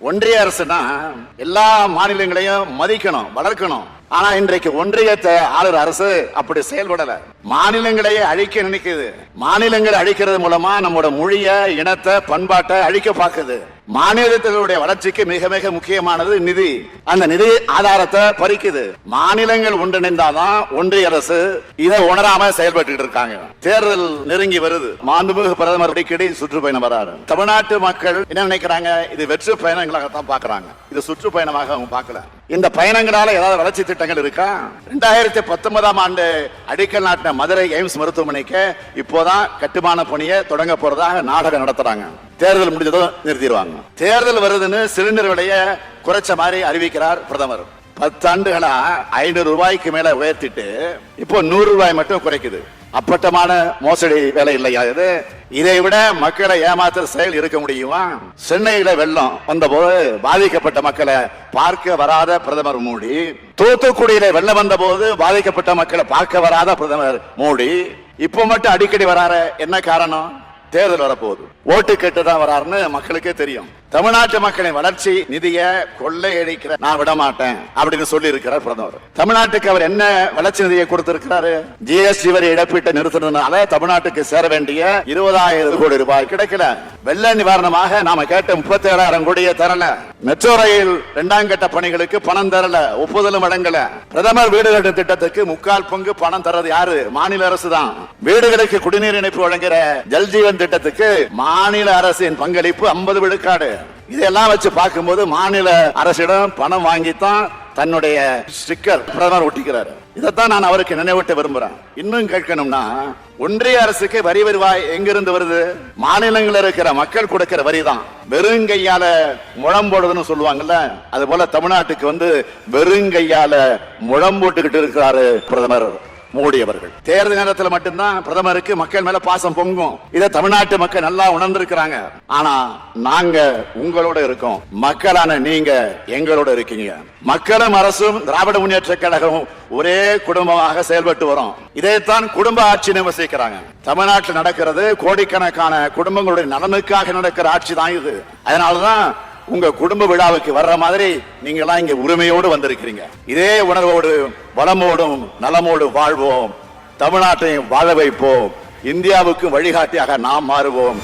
ஒன்றிய அரசுனா எல்லா மாநிலங்களையும் மதிக்கணும் வளர்க்கணும். ஆனா இன்றைக்கு ஒன்றியத்தை ஆளுற அரசு அப்படி செயல்படல. மாநிலங்களையே அழிக்க நினைக்குது. மாநிலங்களை அழிக்கிறது மூலமா நம்மளோட மொழிய இனத்தை பண்பாட்டை அழிக்க பார்க்குது. மாநிலத்தினுடைய வளர்ச்சிக்கு மிக மிக முக்கியமானது நிதி. அந்த நிதி ஆதாரத்தை பறிக்குது. மாநிலங்கள் ஒன்றிணைந்தாதான் ஒன்றிய அரசு இதை உணராம செயல்பட்டு இருக்காங்க. தேர்தல் நெருங்கி வருது. மாண்புமிகு பிரதமர் அடிக்கடி சுற்றுப்பயணம் வராரு. தமிழ்நாட்டு மக்கள் என்ன நினைக்கிறாங்க? இது வெற்று பயணங்களாகத்தான் பாக்குறாங்க இது சுற்றுப்பயணமாக அவங்க பார்க்கல. இந்த பயணங்களால ஏதாவது வளர்ச்சி திட்டங்கள் இருக்கா? ரெண்டாயிரத்தி பத்தொன்பதாம் ஆண்டு அடிக்கல் நாட்டின மதுரை எய்ம்ஸ் மருத்துவமனைக்கு இப்போதான் கட்டுமான பணியை தொடங்க போறதாக நாடகம் நடத்துறாங்க. தேர்தல் முடிஞ்சதும் நிறுத்திடுவாங்க. தேர்தல் வருதுன்னு சிலிண்டர் விலைய குறைச்ச மாதிரி அறிவிக்கிறார் பிரதமர். பத்தாண்டுகளா ஐநூறு ரூபாய்க்கு மேல உயர்த்திட்டு இப்போ நூறு ரூபாய் மட்டும் குறைக்குது. அப்பட்டமான மோசடி வேலை இல்லையா இது இதை விட மக்களை ஏமாத்துற செயல் இருக்க முடியுமா? சென்னையில வெள்ளம் வந்தபோது பாதிக்கப்பட்ட மக்களை பார்க்க வராத பிரதமர் மோடி தூத்துக்குடியில வெள்ளம் வந்த போது பாதிக்கப்பட்ட மக்களை பார்க்க வராத பிரதமர் மோடி இப்போ மட்டும் அடிக்கடி வராரு என்ன காரணம்? தேர்தல் வரப்போகுது. ஓட்டு கேட்டு தான் வராருன்னு மக்களுக்கே தெரியும். தமிழ்நாட்டு மக்களின் வளர்ச்சி நிதியை கொள்ளையடிக்கிற நான் விட மாட்டேன் அப்படின்னு சொல்லி இருக்கிறார் பிரதமர். தமிழ்நாட்டுக்கு அவர் என்ன வளர்ச்சி நிதியை கொடுத்திருக்கிறாரு? ஜிஎஸ்டி வரி இழப்பீட்டை நிறுத்தினால தமிழ்நாட்டுக்கு சேர வேண்டிய இருபதாயிரம் கோடி ரூபாய் கிடைக்கல. வெள்ள நிவாரணமாக நாம கேட்ட முப்பத்தி ஏழாயிரம் கோடியை தரல. மெட்ரோ ரயில் இரண்டாம் கட்ட பணிகளுக்கு பணம் தரல. ஒப்புதலும் வழங்கல. பிரதமர் வீடு கட்ட திட்டத்துக்கு முக்கால் பங்கு பணம் தர்றது யாரு? மாநில அரசு தான். வீடுகளுக்கு குடிநீர் இணைப்பு வழங்குற ஜல்ஜீவன் திட்டத்துக்கு மாநில அரசின் பங்களிப்பு ஐம்பது விழுக்காடு. இதெல்லாம் வச்சு பார்க்கும்போது மாநில அரசிடம் பணம் வாங்கித்தான் தன்னுடைய ஸ்டிக்கர் பிரதமர் ஒட்டிக்கிறாரு. இதைத்தான் நான் அவருக்கு நினைவூட்ட விரும்புறேன். இன்னும் கேட்கணும்னா ஒன்றிய அரசுக்கு வரி வருவாய் எங்கிருந்து வருது? மாநிலங்களில் இருக்கிற மக்கள் கொடுக்கிற வரி தான். வெறுங்கையால முழம் போடுதுன்னு சொல்லுவாங்கல்ல அது போல தமிழ்நாட்டுக்கு வந்து வெறுங்கையால முழம் போட்டுக்கிட்டு இருக்கிறாரு பிரதமர். மோடி அவர்கள் தேர்தல் நேரத்தில் மட்டும்தான் பிரதமருக்கு மக்கள் மேல பாசம் பொங்கும். இதை தமிழ்நாட்டு மக்கள் நல்லா உணர்ந்திருக்கிறாங்க. ஆனா நாங்க உங்களோட இருக்கோம். மக்களான நீங்க எங்களோட இருக்கீங்க. மக்களும் அரசும் திராவிட முன்னேற்ற கழகமும் ஒரே குடும்பமாக செயல்பட்டு வரும். இதைத்தான் குடும்ப ஆட்சி விமர்சிக்கிறாங்க. தமிழ்நாட்டில் நடக்கிறது கோடிக்கணக்கான குடும்பங்களுடைய நலனுக்காக நடக்கிற ஆட்சி தான் இது. அதனாலதான் உங்க குடும்ப விழாவுக்கு வர்ற மாதிரி நீங்க எல்லாம் இங்க உரிமையோடு வந்திருக்கிறீங்க. இதே உணர்வோடு வளமோடும் நலமோடு வாழ்வோம். தமிழ்நாட்டையும் வாழ வைப்போம். இந்தியாவுக்கும் வழிகாட்டியாக நாம் மாறுவோம்.